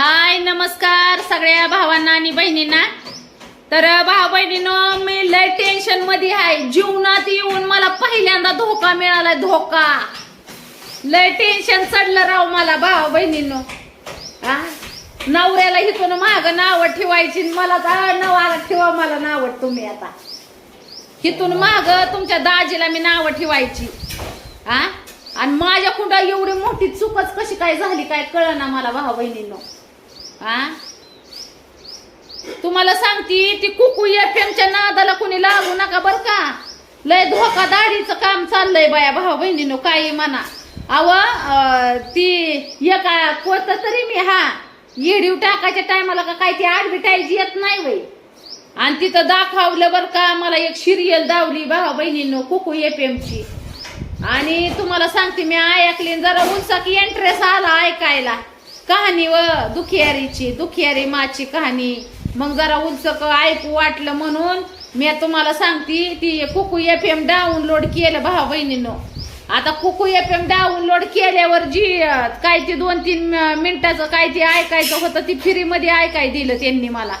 हाय नमस्कार सगळ्या भावांना आणि बहिणींना. तर भाऊ बहिणीनो मी लय टेन्शनमध्ये आहे. जीवनात येऊन मला पहिल्यांदा धोका मिळाला धोका. लय टेन्शन चढलं राव मला भाऊ बहिणीनो हा नवऱ्याला इथून माग नाव ठेवायची आणि मला तर नवाला ठेवा मला नाव तुम्ही आता. इथून माग तुमच्या दाजीला मी नाव ठेवायची. हा आणि माझ्या कुंडा एवढी मोठी चूकच कशी काय झाली काय कळना मला भाऊ बहिणींनो आ तुम्हाला सांगती ती कुकू एफ एमच्या नादाला कोणी लागू नका बर का? लय धोका दाढीचं काम चाललंय बाया भाऊ बहिणीनो काही म्हणा. अव ती एका कोत तरी मी हा येडीव टाकायच्या टायमाला का काय ती ॲडव्हर्टाईज येत नाही वय आणि तिथं दाखवलं बर का मला एक सिरियल दावली भाऊ बहिणींनो कुकू एफ एमची आणि तुम्हाला सांगते मी ऐकली जरा उंचा की इंटरेस्ट आला ऐकायला. कहाणी व दुखियारीची दुखियारी माची कहाणी. मग जरा उंच ऐकू वाटलं म्हणून मी तुम्हाला सांगते ती कुकू एफ एम डाउनलोड केलं भावा बहिणीनं. आता कुकू एफ एम डाउनलोड केल्यावर जी काय ते दोन तीन मिनिटाचं काय ते ऐकायचं होतं ती फ्रीमध्ये ऐकाय दिलं त्यांनी मला.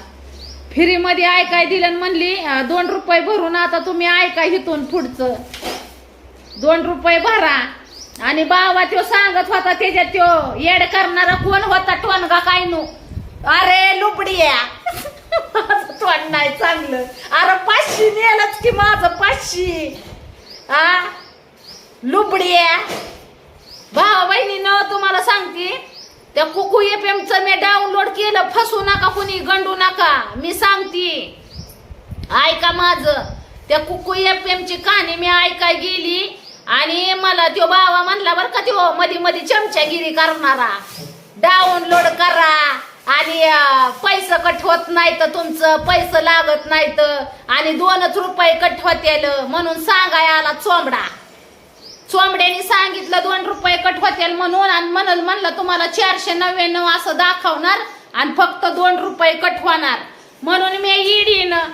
फ्रीमध्ये ऐकाय दिलं आणि म्हणली दोन रुपये भरून आता तुम्ही ऐका इथून पुढचं. दोन रुपये भरा. आणि बाबा त्यो सांगत होता त्याच्यात त्यो येड करणारा कोण होता टोनगा काय नो अरे लुबडिया. तोंड नाही चांगलं. अरे पाचशे नेलच की माझं पाचशे. आ? लुबडिया. भावा बहिणीनं तुम्हाला सांगते त्या कुकू एफ च मी डाउनलोड केलं फसू नका कुणी गंडू नका. मी सांगते. ऐका माझं त्या कुकू एफ ची कहाणी मी ऐकाय गेली आणि मला त्यो बाबा म्हणला बर का त्यो मध्ये मध्ये चमचागिरी करणारा. डाउनलोड करा. आणि पैसे कट होत नाही तर तुमचं पैसे लागत नाहीत. आणि दोनच रुपये कट होतेल. म्हणून सांगाय आला चोंबडा. चोंबड्याने सांगितलं दोन रुपये कट होतील म्हणून आणि म्हणल म्हणलं तुम्हाला चारशे नव्याण्णव असं दाखवणार आणि फक्त दोन रुपये कट होणार. म्हणून मी इडीनं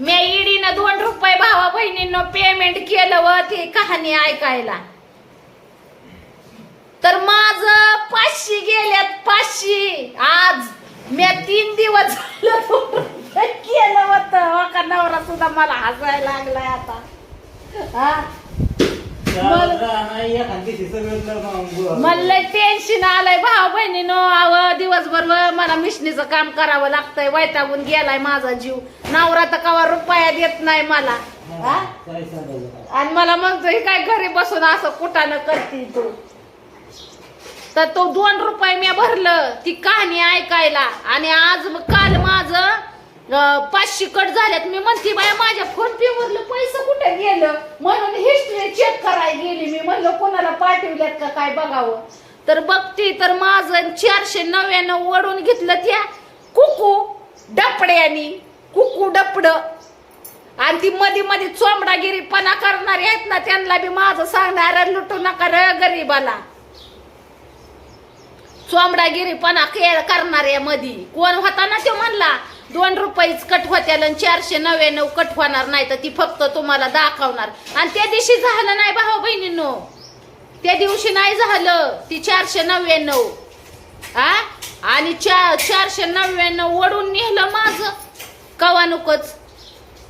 मी ईडीनं दोन रुपये भावा बहिणीनं पेमेंट केलं व ती कहाणी ऐकायला. तर माझं पाचशे गेल्यात पाचशे. आज मी तीन दिवस केलं होतं. हो नवरा सुद्धा मला हसायला लागलाय आता. हा? मला टेन्शन आलंय भाऊ बहिणीनो. आव दिवसभर मला मिशनीचं काम करावं लागतंय. वैतागून गेलाय माझा जीव. नवरा तर कवा रुपया देत नाही मला? आणि मला म्हणतो हे काय घरी बसून असं कुठानं करते तू? तर तो दोन रुपये मी भरलं. ती कहाणी ऐकायला. आणि आज काल माझं पाचशे कट झाल्यात. मी म्हणते बाया माझ्या फोन पे वरलं पैसे कुठे गेलं? म्हणून हिस्ट्री चेक करायला गेली मी. म्हणलं कोणाला पाठवल्यात का? काय बघावं? तर बघते तर माझं चारशे नव्याण्णव ओढून घेतलं त्या कुकू डपड्यानी. कुकू डपड. आणि ती मध्ये मध्ये चोंबडागिरीपणा करणारी आहेत ना त्यांना बी माझं सांगणार लुटू नका र गरीबाला. चोंबडागिरीपणा करणार करणाऱ्या मधी. कोण होता ना तो म्हणला दोन रुपयेच कट होत्याल आणि चारशे नव्याण्णव कट होणार नाही तर ती फक्त तुम्हाला दाखवणार. आणि त्या दिवशी झालं नाही भाऊ बहिणींनो. त्या दिवशी नाही झालं. ती चारशे नव्याण्णव. आ? आणि चा चारशे नव्याण्णव ओढून नेलं माझं. कवानुकच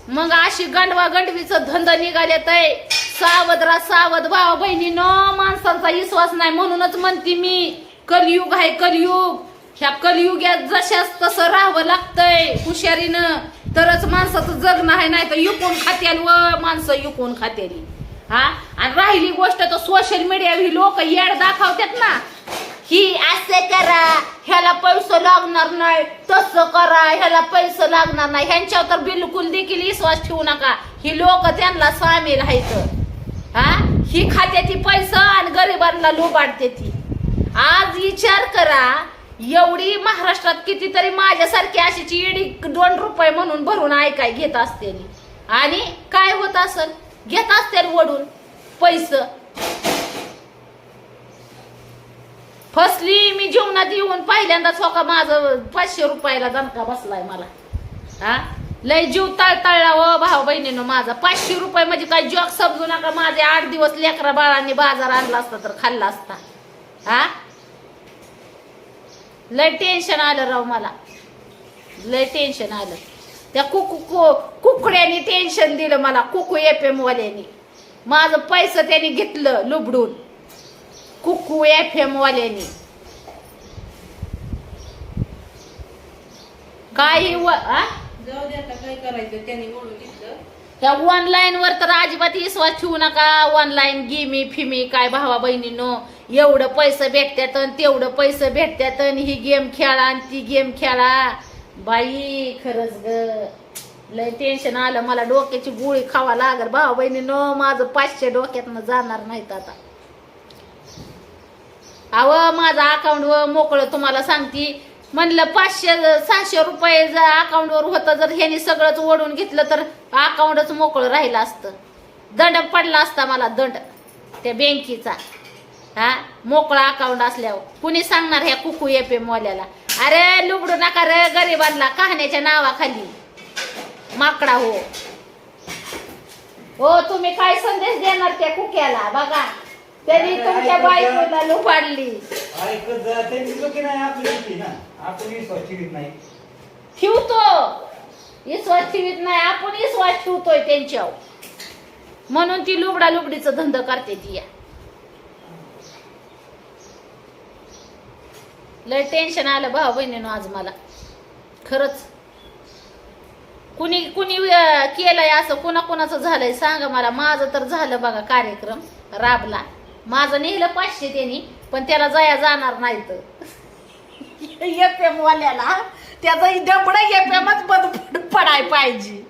मग अशी गंडवा गंडवीचं धंदा निघाल्यात आहे सावध रा सावध. भावा बहिणीनं माणसांचा विश्वास नाही म्हणूनच म्हणते मी. कलयुग आहे कलयुग. ह्या कलियुग्यात जशाच तसं राहावं लागतंय हुशारीनं. तरच माणसाचं जगणं आहे नाही तर युकून खात्याल व माणसं युकून खात्याली. हा? आणि राहिली गोष्ट तर सोशल मीडिया ही लोक येड दाखवतात ना. ही असे करा ह्याला पैसे लागणार नाही तसं करा ह्याला पैसे लागणार नाही. ह्यांच्यावर तर बिलकुल देखील विश्वास ठेवू नका. ही लोक त्यांना सामील आहेत हा? ही खात्याची पैसा आणि गरिबांना लोबाडते ती. आज विचार करा एवढी महाराष्ट्रात कितीतरी माझ्यासारखी अशीची इडी दोन रुपये म्हणून भरून ऐकाय घेत असते आणि काय होत असल? घेत असतील वडून पैस. फसली मी जीवनात येऊन पहिल्यांदाच हो का माझं पाचशे रुपयाला दणका बसलाय मला. हा? लय जीव तळतळला व भाऊ बहिणीनं माझा. पाचशे रुपये म्हणजे काय जॉक समजू नका. माझे आठ दिवस लेकरा बाळांनी बाजार आणला असता तर खाल्ला असता. हा? लय टेन्शन आलं राव मला. लय टेन्शन आलं. त्या कुकू कु- कुकड्याने टेन्शन दिलं मला कुकू एफ एम वाल्यानी. माझं पैसे त्याने घेतलं लुबडून. कुकू एफ एम वाल्यानी. काही व आ? जाऊ दे आता काय करायचं त्यांनी ओढून घेतलं. त्या ऑनलाईन वर तर अजिबात विश्वास ठेवू नका. ऑनलाईन गेमी फिमी काय भावा बहिणीनो एवढं पैसे भेटतात आणि तेवढं पैसे भेटतात अन ही गेम खेळा आणि ती गेम खेळा. बाई खरंच ग. लय टेन्शन आलं. मला डोक्याची गोळी खावा लागल. बाहिनी न माझं पाचशे डोक्यातनं जाणार नाहीत आता. अव माझं अकाउंट वर मोकळं तुम्हाला सांगती. म्हणलं पाचशे सहाशे रुपये जर अकाउंटवर होतं. जर ह्यानी सगळंच ओढून घेतलं तर अकाउंटच मोकळं राहिलं असतं. दंड पडला असता मला दंड. त्या बँकेचा हा? मोकळा अकाउंट असल्यावर. कुणी सांगणार ह्या कुकू एफ एम वाल्याला अरे लुबडू नका रे गरिबांना कहाण्याच्या नावाखाली. माकडा हो. हो तुम्ही काय संदेश देणार त्या कुक्याला? बघा. त्यांनी तुमच्या बायकोला लुबाडली ऐकत जा त्यांची चुकी नाही आपली चुकी ना. आपण विश्वास ठेवीत नाही. ठेवतो. विश्वास ठेवीत नाही. आपण विश्वास ठेवतोय त्यांच्यावर. म्हणून ती लुबडा लुबडीचं धंद करते ती या. लय टेन्शन आलं भाऊ बहिणीनं आज मला. खरंच. कुणी कुणी केलंय असं कुणाकुणाचं झालंय सांगा मला. माझं तर झालं बघा कार्यक्रम राबला. माझं नेलं पाचशे त्यांनी पण त्याला जया जाणार नाही तर एफ एम वाल्याला त्याचा डबड एफ एमच बंद पडाय पाहिजे.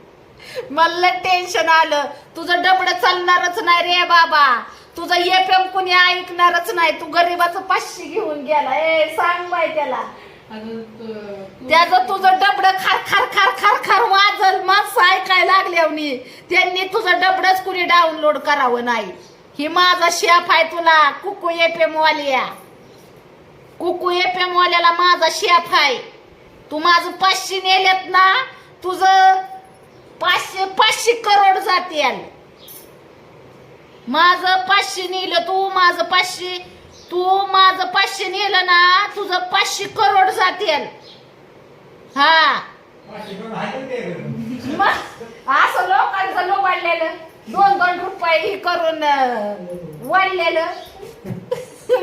मला टेन्शन आलं. तुझं डबड चालणारच नाही रे बाबा. तुझं एफ एम कुणी ऐकणारच नाही. तू गरीबाचं पाचशे घेऊन गेला. ए सांग बाय त्याला. त्याचं तुझं डबड खार खार खार खार खार वाजल. माणसं ऐकायला लागल्यावनी. त्यांनी तुझं डबडच कुणी डाउनलोड करावं नाही. ही माझा शेफ आहे तुला कुकू एफ एम वालिया कुकू एफ एम वाल्याला माझा शेफ आहे. तू माझं पाचशे नेल्यात ना तुझं पाचशे पाचशे करोड जातील. माझं पाचशे नेलं तू माझं पाचशे. तू माझं पाचशे नेलं ना तुझं पाचशे करोड जातील. हा. मग असं लोकांचं लोक वाढलेलं. दोन दोन रुपये ही करून वाढलेलं.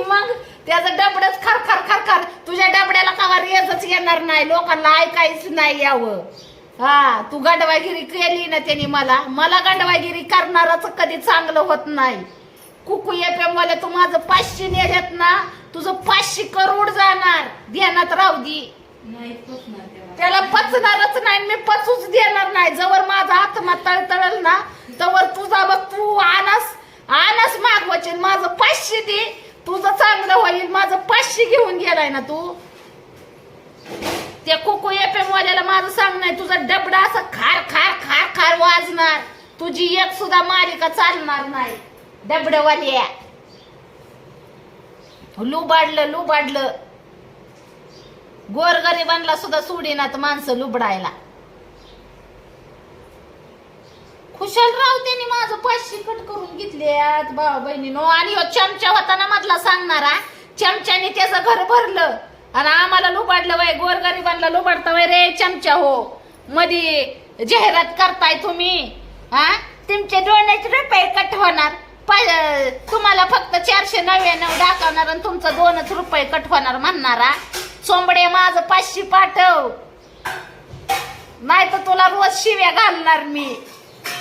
मग त्याचं डबडच खर खर खर खर तुझ्या डबड्याला कवा रेजच येणार नाही. लोकांना ऐकायच नाही यावं. हा तू गंडवागिरी केली ना त्यांनी मला. मला गंडवागिरी करणारच कधी चांगलं होत नाही. कुकू एफ एम वाले तू माझं पाचशे नेल्यात ना तुझं पाचशे करोड जाणार. ध्यानात राहू दे. त्याला पचणारच नाही मी पचूच देणार नाही. जवळ माझा आत्मा तळतळल ना तवर तुझा बघ तू आनस आनस मागवायचे माझं पाचशे दे तुझं चांगलं होईल. माझं पाचशे घेऊन गेलाय ना तू. त्या कोको एफ एम वाल्याला माझं सांग नाही एवढा असं खार खार खार खार वाजणार. तुझी एक सुद्धा मालिका चालणार नाही. डबडवाल्या लुबाडलं लुबाडलं. गोरगरिबांना सुद्धा सोडीनात माणसं लुबडायला. खुशाल राव त्यांनी माझं पाचशे कट करून घेतले भावा बहिणीनो. आणि हो चमचा होता ना मधला सांगणारा. चमच्याने त्याचं घर भरलं. आणि आम्हाला लुबाडलं वय गोरगरिबांना लुबाडता वय रे चमचा हो. मध्ये जाहिरात करताय तुम्ही हा? तुमचे दोनच रुपये कट होणार. तुम्हाला फक्त चारशे नव्याण्णव दाखवणार आणि तुमचं दोनच रुपये कट होणार म्हणणारा सोंबडे माझं पाचशे पाठव. नाही तर तुला रोज शिव्या घालणार मी.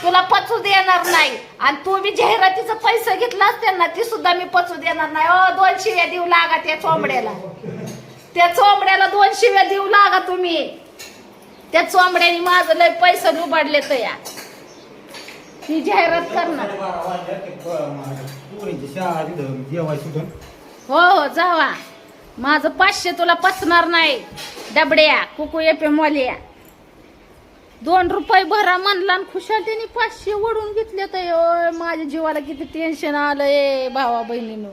तुला पचू देणार नाही. आणि तू जाहिरातीचं पैसे घेतला त्यांना ती सुद्धा मी पचू देणार नाही. ओ दोन शिव्या देऊ लागा त्या चोंबड्याला. त्या चोंबड्याला दोन शिव्या देऊ लागा तुम्ही. त्या चोंबड्याने माझं लय पैसे लुबाडले तर या. ती जाहिरात करणार हो हो जावा. माझं पाचशे तुला पचणार नाही डबड्या कुकू एपे मोल्या दोन रुपये भरा म्हणला आणि खुशाल त्यांनी पाचशे ओढून घेतले तर माझ्या जीवाला किती टेन्शन आलं भावा बहिणीनं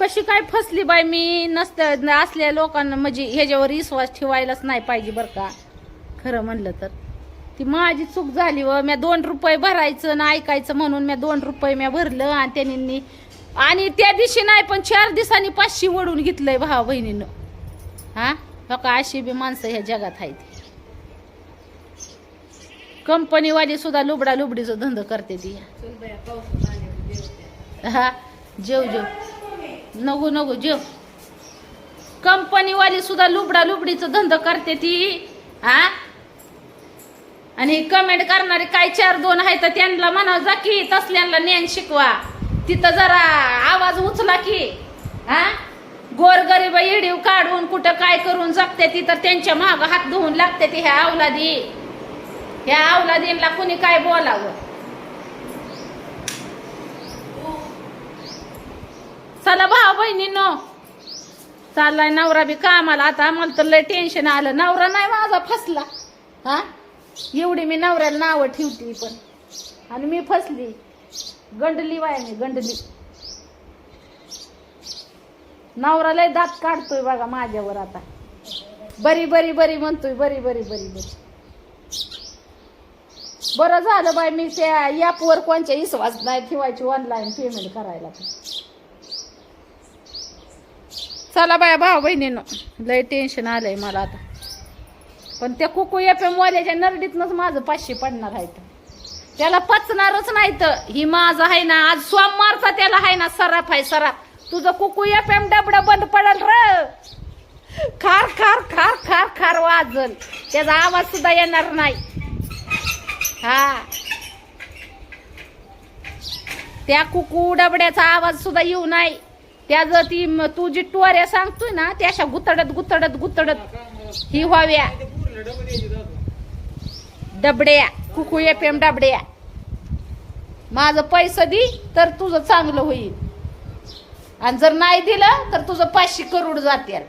कशी काय फसली बाय मी? नसतं असल्या लोकांना म्हणजे ह्याच्यावर विश्वास ठेवायलाच नाही पाहिजे बरं का. खरं म्हणलं तर. ती माझी चूक झाली व म्या दोन रुपये भरायचं ना ऐकायचं म्हणून म्या दोन रुपये म्या भरलं आणि त्यांनी आणि त्या दिवशी नाही पण चार दिवसांनी पाचशे वडून घेतलंय भावा बहिणीनं. हा? हो का? अशी बी माणसं ह्या जगात आहेत. कंपनीवाली सुद्धा लुबडा लुबडीचं धंद करते ती. हा? जेव जेव. नको नको जेव. कंपनीवाली सुद्धा लुबडा लुबडीचं धंद करते ती हा? आणि कमेंट करणारे काय चार दोन आहे तर त्यांना म्हणा जा की तसल्यांना ज्ञान शिकवा. तिथं जरा आवाज उचला की हा? गोरगरीब इडीव काढून कुठं काय करून जगते ती तर त्यांच्या माग हात धुवून लागते ती ह्या अवलादी ह्या अवलादींना कुणी काय बोलावं? चला भाऊ बहिणीनो. चाललाय नवरा बी कामाला. आता आम्हाला तर लय टेन्शन आलं. नवरा नाही माझा फसला. हा? एवढी मी नवऱ्याला नावं ठेवते पण. आणि मी फसली. गंडली वाय मी गंडली. नवरा लय दात काढतोय बघा माझ्यावर आता. बरी बरी बरी म्हणतोय. बरी बरी बरी बरी. बरं झालं बाय मी त्या ॲपवर कोणच्या विश्वास नाही ठेवायची ऑनलाईन पेमेंट करायला. चला बाया भाऊ बहिणीनं लय टेन्शन आलंय मला आता. पण त्या कुकू एफ एम वाल्याच्या नरडीतनंच माझं पाचशे पडणार आहे त्याला पचणारच नाही तर ही माझं आहे ना आज सोमवारचा त्याला आहे ना सराफ आहे सराफ. तुझं कुकू एफ एम डबड बंद पडल र. खार खार खार खार खार वाजल. त्याचा आवाज सुद्धा येणार नाही. हा. त्या कुकू डबड्याचा आवाज सुद्धा येऊ नाही. त्याचं ती तू जी टुवाऱ्या सांगतोय ना त्या अशा गुतडत गुतडत गुतडत ही व्हाव्या. डबड्या कुकू एफ एम डबड्या. माझं पैसे दे तर तुझं चांगलं होईल. आणि जर नाही दिलं तर तुझं पाचशे करोड जातील.